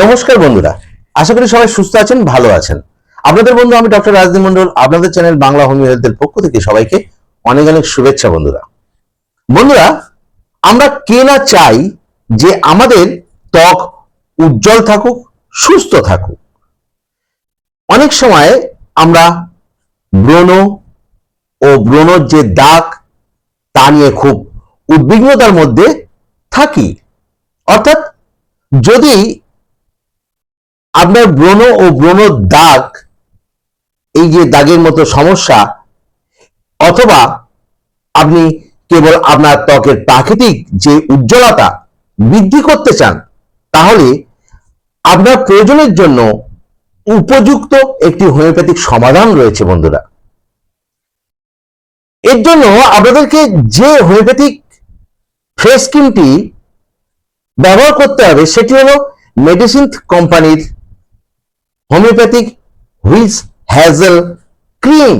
নমস্কার বন্ধুরা, আশা করি সবাই সুস্থ আছেন, ভালো আছেন। আপনাদের বন্ধু, আমি ডক্টর রাজদীপ মন্ডল আপনাদের চ্যানেল বাংলা হোমিও হেলথের পক্ষ থেকে সবাইকে অনেক অনেক শুভেচ্ছা বন্ধুরা। বন্ধুরা, আমরা কে না চাই যে আমাদের ত্বক উজ্জ্বল থাকুক, সুস্থ থাকুক। অনেক সময় আমরা ব্রণ ও ব্রণর যে দাগ, তা নিয়ে খুব উদ্বিগ্নতার মধ্যে থাকি। অর্থাৎ যদি আপনার ব্রণ ও ব্রণ দাগ, এই যে দাগের মতো সমস্যা, অথবা আপনি কেবল আপনার ত্বকের প্রাকৃতিক যে উজ্জ্বলতা বৃদ্ধি করতে চান, তাহলে আপনার প্রয়োজনের জন্য উপযুক্ত একটি হোমিওপ্যাথিক সমাধান রয়েছে বন্ধুরা। এর জন্য আপনাদেরকে যে হোমিওপ্যাথিক ফেস ক্রিমটি ব্যবহার করতে হবে, সেটি হলো মেডিসিন কোম্পানির হোমিওপ্যাথিক হুইস হ্যাজেল ক্রিম।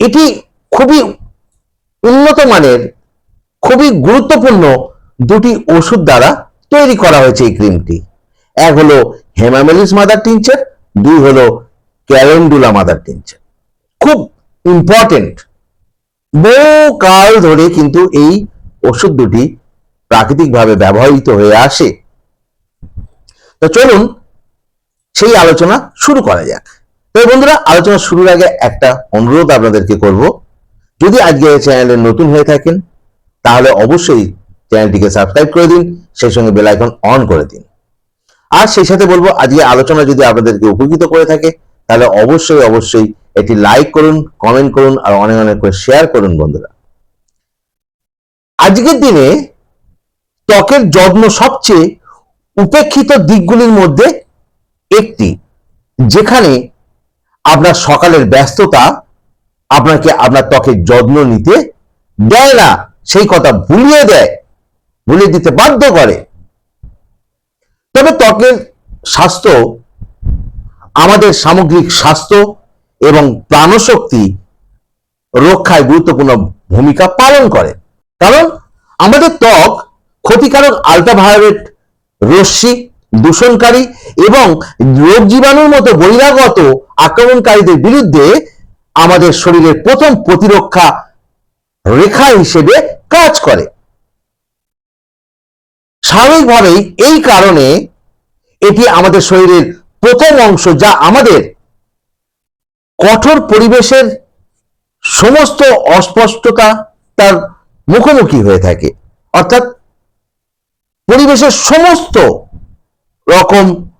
এটি খুবই উন্নত মানের, খুবই গুরুত্বপূর্ণ দুটি ওষুধ দ্বারা তৈরি করা হয়েছে এই ক্রিমটি। এক হলো হেমামেলিস মাদার টিনচার, দুই হলো ক্যালেন্ডুলা মাদার টিনচার। খুব ইম্পর্টেন্ট। বহু কাল ধরে কিন্তু এই ওষুধ দুটি প্রাকৃতিকভাবে ব্যবহৃত হয়ে আসে। তো চলুন সেই আলোচনা শুরু করা যাক। তবে বন্ধুরা, আলোচনা শুরুর আগে একটা অনুরোধ আপনাদেরকে করব। যদি আজকে এই চ্যানেলে নতুন হয়ে থাকেন, তাহলে অবশ্যই চ্যানেলটিকে সাবস্ক্রাইব করে দিন, সেই সঙ্গে বেল আইকন অন করে দিন। আর সেই সাথে বলব, আজকে আলোচনা যদি আপনাদেরকে উপকৃত করে থাকে, তাহলে অবশ্যই অবশ্যই এটি লাইক করুন, কমেন্ট করুন, আর অনেক অনেক করে শেয়ার করুন বন্ধুরা। আজকের দিনে ত্বকের যত্ন সবচেয়ে উপেক্ষিত দিকগুলির মধ্যে একটি, যেখানে আপনার সকালের ব্যস্ততা আপনাকে আপনার ত্বকের যত্ন নিতে দেয় না, সেই কথা ভুলিয়ে দেয়, ভুলিয়ে দিতে বাধ্য করে। তবে ত্বকের স্বাস্থ্য, আমাদের সামগ্রিক স্বাস্থ্য এবং প্রাণশক্তি রক্ষায় গুরুত্বপূর্ণ ভূমিকা পালন করে। কারণ আমাদের ত্বক ক্ষতিকারক আলট্রাভায়োলেট রশ্মি দূষণকারী এবং রোগ জীবাণুর মতো বহিরাগত আক্রমণকারীদের বিরুদ্ধে আমাদের শরীরের প্রথম প্রতিরক্ষা রেখা হিসেবে কাজ করে। স্বাভাবিকভাবেই এই কারণে এটি আমাদের শরীরের প্রথম অংশ যা আমাদের কঠোর পরিবেশের সমস্ত অস্পষ্টতা তার মুখোমুখি হয়ে থাকে। অর্থাৎ পরিবেশের সমস্ত রকম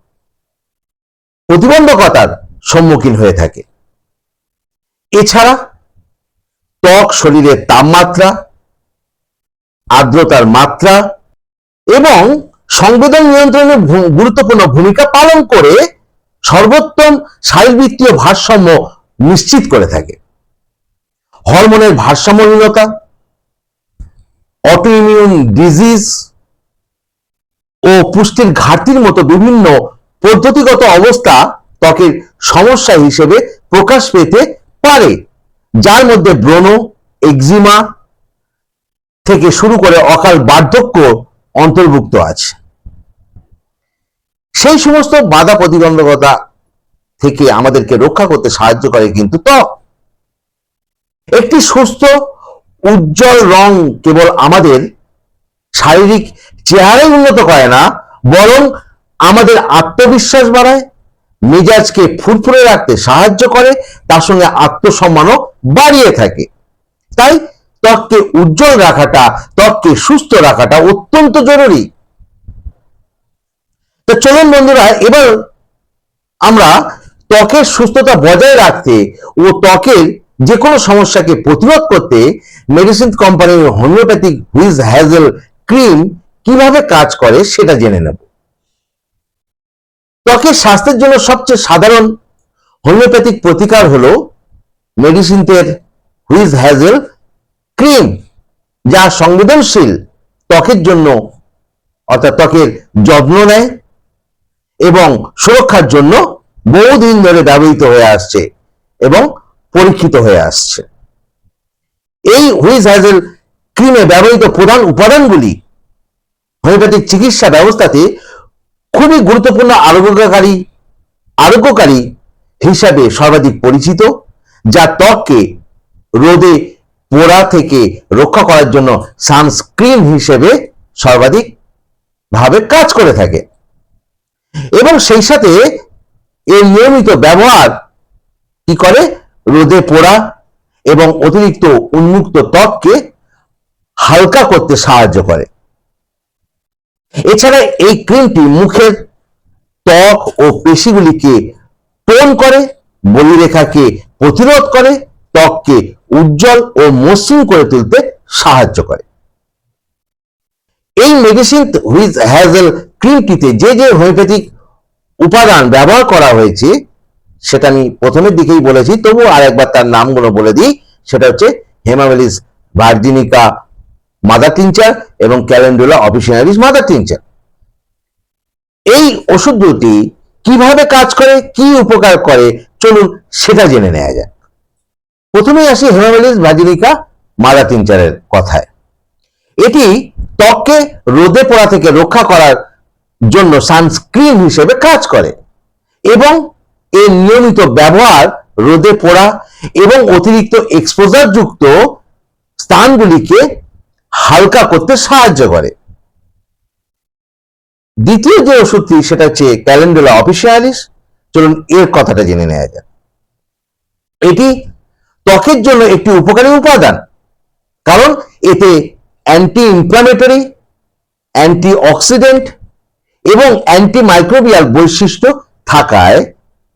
প্রতিবন্ধকতার সম্মুখীন হয়ে থাকে। এছাড়া ত্বক শরীরের তাপমাত্রা, আর্দ্রতার মাত্রা এবং সংবেদন নিয়ন্ত্রণে ভূ- গুরুত্বপূর্ণ ভূমিকা পালন করে সর্বোত্তম শারীরবৃত্তীয় ভারসাম্য নিশ্চিত করে থাকে। হরমোনের ভারসাম্যহীনতা অটোইমিউন ডিজিজ ও পুষ্টির ঘাটতির মতো বিভিন্ন পদ্ধতিগত অবস্থা ত্বকের সমস্যা হিসেবে প্রকাশ পেতে পারে। যার মধ্যে ব্রণ এক্সিমা থেকে শুরু করে অকাল বার্ধক্য অন্তর্ভুক্ত আছে। সেই সমস্ত বাধা প্রতিবন্ধকতা থেকে আমাদেরকে রক্ষা করতে সাহায্য করে কিন্তু ত্বক। একটি সুস্থ, উজ্জ্বল রং কেবল আমাদের শারীরিক চেহারাই উন্নত করে না, বরং আমাদের আত্মবিশ্বাস বাড়ায়, মেজাজকে ফুরফুরে রাখতে সাহায্য করে, তার সঙ্গে আত্মসম্মানও বাড়িয়ে থাকে। তাই ত্বককে উজ্জ্বল রাখাটা, ত্বককে সুস্থ রাখাটা অত্যন্ত জরুরি। তো চলুন বন্ধুরা, এবার আমরা ত্বকের সুস্থতা বজায় রাখতে ও ত্বকের যে কোনো সমস্যাকে প্রতিরোধ করতে মেডিসিন কোম্পানির হোমিওপ্যাথিক হুইজ হ্যাজেল ক্রিম কীভাবে কাজ করে সেটা জেনে নেব। ত্বকের স্বাস্থ্যের জন্য সবচেয়ে সাধারণ হোমিওপ্যাথিক প্রতিকার হলো মেডিসিনের হুইজ হ্যাজেল ক্রিম, যা সংবেদনশীল ত্বকের জন্য, অর্থাৎ ত্বকের যত্ন নেয় এবং সুরক্ষার জন্য বহুদিন ধরে ব্যবহৃত হয়ে আসছে এবং পরীক্ষিত হয়ে আসছে। এই হুইজ হ্যাজেল ক্রিমে ব্যবহৃত প্রধান উপাদানগুলি হোমিওপ্যাথিক চিকিৎসা ব্যবস্থাতে খুবই গুরুত্বপূর্ণ আরোগ্যকারী আরোগ্যকারী হিসাবে সর্বাধিক পরিচিত, যা ত্বককে রোদে পোড়া থেকে রক্ষা করার জন্য সানস্ক্রিন হিসেবে সর্বাধিক ভাবে কাজ করে থাকে। এবং সেই সাথে এর নিয়মিত ব্যবহার কি করে? রোদে পোড়া এবং অতিরিক্ত উন্মুক্ত ত্বককে হালকা করতে সাহায্য করে। এছাড়া এই ক্রিমটি মুখের ত্বক ও পেশিগুলিকে টোন করে, বলিরেখাকে প্রতিরোধ করে, ত্বককে উজ্জ্বল ও মসৃণ করে তুলতে সাহায্য করে। এই মেডিসিন হুইজ হ্যাজেল ক্রিমটিতে যে যে হোমিওপ্যাথিক উপাদান ব্যবহার করা হয়েছে, সেটা আমি প্রথমের দিকেই বলেছি তবু আরেকবার তার নামগুলো বলে দিই। সেটা হচ্ছে হেমামেলিস ভার্জিনিকা মাদার টিনচার এবং ক্যালেন্ডুলা অফিসিয়ালিস মাদার টিনচার এই ওষুধ দুটি কীভাবে কাজ করে, কি উপকার করে, চলুন সেটা জেনে নেওয়া যাক। প্রথমেই আসি হেমামেলিস ভার্জিনিকা মাদার টিনচারের কথায়। এটি ত্বককে রোদে পোড়া থেকে রক্ষা করার জন্য সানস্ক্রিন হিসেবে কাজ করে এবং এর নিয়মিত ব্যবহার রোদে পোড়া এবং অতিরিক্ত এক্সপোজার যুক্ত স্থানগুলিকে হালকা করতে সাহায্য করে। দ্বিতীয় যে ওষুধটি, সেটা হচ্ছে ক্যালেন্ডুলা অফিসিয়ালিস। চলুন এর কথাটা জেনে নেওয়া যাক। এটি ত্বকের জন্য একটি উপকারী উপাদান, কারণ এতে অ্যান্টি ইনফ্লামেটরি অ্যান্টি অক্সিডেন্ট এবং অ্যান্টি মাইক্রোবিয়াল বৈশিষ্ট্য থাকায়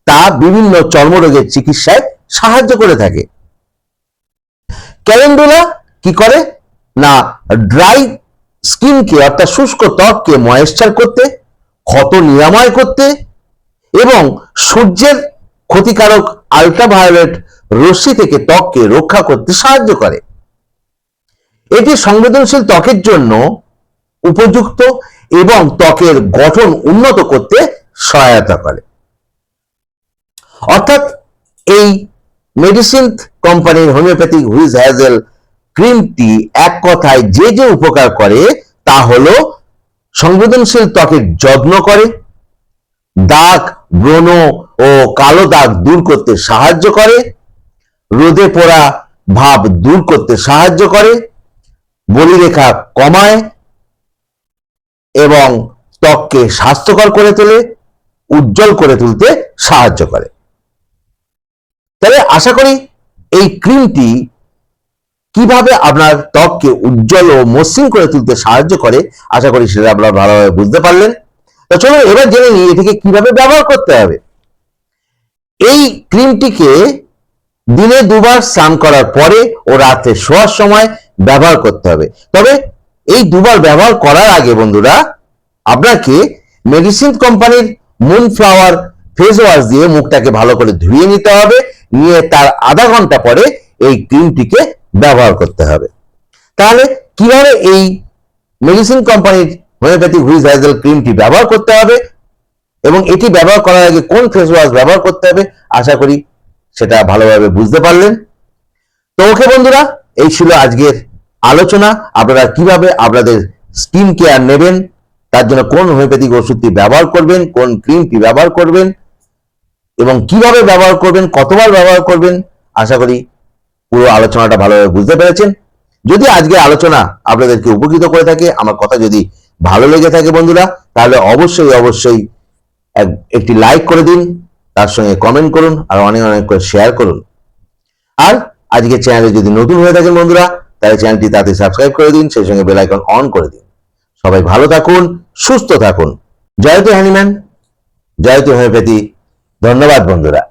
তা বিভিন্ন চর্মরোগের চিকিৎসায় সাহায্য করে থাকে। ক্যালেন্ডুলা কি করে? না ড্রাই স্কিনকে অর্থাৎ শুষ্ক ত্বককে ময়েশ্চার করতে, ক্ষত নিরাময় করতে এবং সূর্যের ক্ষতিকারক আল্ট্রাভায়োলেট রশ্মি থেকে ত্বককে রক্ষা করতে সাহায্য করে। এটি সংবেদনশীল ত্বকের জন্য উপযুক্ত এবং ত্বকের গঠন উন্নত করতে সহায়তা করে। অর্থাৎ এই মেডিসিন কোম্পানির হোমিওপ্যাথিক হুইজ হ্যাজেল ক্রিমটি এক কথায় যে যে উপকার করে, তা হলো সংবেদনশীল ত্বকের যত্ন করে, দাগ, ব্রণ ও কালো দাগ দূর করতে সাহায্য করে, রোদে পোড়া ভাব দূর করতে সাহায্য করে, বলিরেখা কমায় এবং ত্বককে স্বাস্থ্যকর করে তোলে, উজ্জ্বল করে তুলতে সাহায্য করে। তাহলে আশা করি এই ক্রিমটি কীভাবে আপনার ত্বককে উজ্জ্বল ও মসৃণ করে তুলতে সাহায্য করে, আশা করি সেটা আপনারা ভালোভাবে বুঝতে পারলেন। তো চলো এবার জেনে নিই এটিকে কীভাবে ব্যবহার করতে হবে। এই ক্রিমটিকে দিনে দুবার স্নান করার পরে ও রাতে শোয়ার সময় ব্যবহার করতে হবে। তবে এই দুবার ব্যবহার করার আগে বন্ধুরা, আপনাকে মেডিসিন কোম্পানির মুন ফ্লাওয়ার ফেস ওয়াশ দিয়ে মুখটাকে ভালো করে ধুয়ে নিতে হবে। নিয়ে তার আধা ঘণ্টা পরে এই ক্রিমটিকে ব্যবহার করতে হবে। তাহলে কীভাবে এই মেডিসিন কোম্পানির হোমিওপ্যাথিক হুইজ হাইজেল ক্রিমটি ব্যবহার করতে হবে এবং এটি ব্যবহার করার আগে কোন ফেস ওয়াশ ব্যবহার করতে হবে, আশা করি সেটা ভালোভাবে বুঝতে পারলেন। তো ওকে বন্ধুরা, এই ছিল আজকের আলোচনা। আপনারা কীভাবে আপনাদের স্কিন কেয়ার নেবেন, তার জন্য কোন হোমিওপ্যাথিক ওষুধটি ব্যবহার করবেন, কোন ক্রিমটি ব্যবহার করবেন এবং কীভাবে ব্যবহার করবেন, কতবার ব্যবহার করবেন, আশা করি পুরো আলোচনাটা ভালোভাবে বুঝতে পেরেছেন। যদি আজকে আলোচনা আপনাদেরকে উপকৃত করে থাকে, আমার কথা যদি ভালো লেগে থাকে বন্ধুরা, তাহলে অবশ্যই অবশ্যই একটি লাইক করে দিন, তার সঙ্গে কমেন্ট করুন, আর অনেক অনেক করে শেয়ার করুন। আর আজকে চ্যানেলে যদি নতুন হয়ে থাকেন বন্ধুরা, তাহলে চ্যানেলটি তাতে সাবস্ক্রাইব করে দিন, সেই সঙ্গে বেল আইকন অন করে দিন। সবাই ভালো থাকুন, সুস্থ থাকুন। জয়তু হ্যানিম্যান। জয়তু হোমিওপ্যাথি। ধন্যবাদ বন্ধুরা।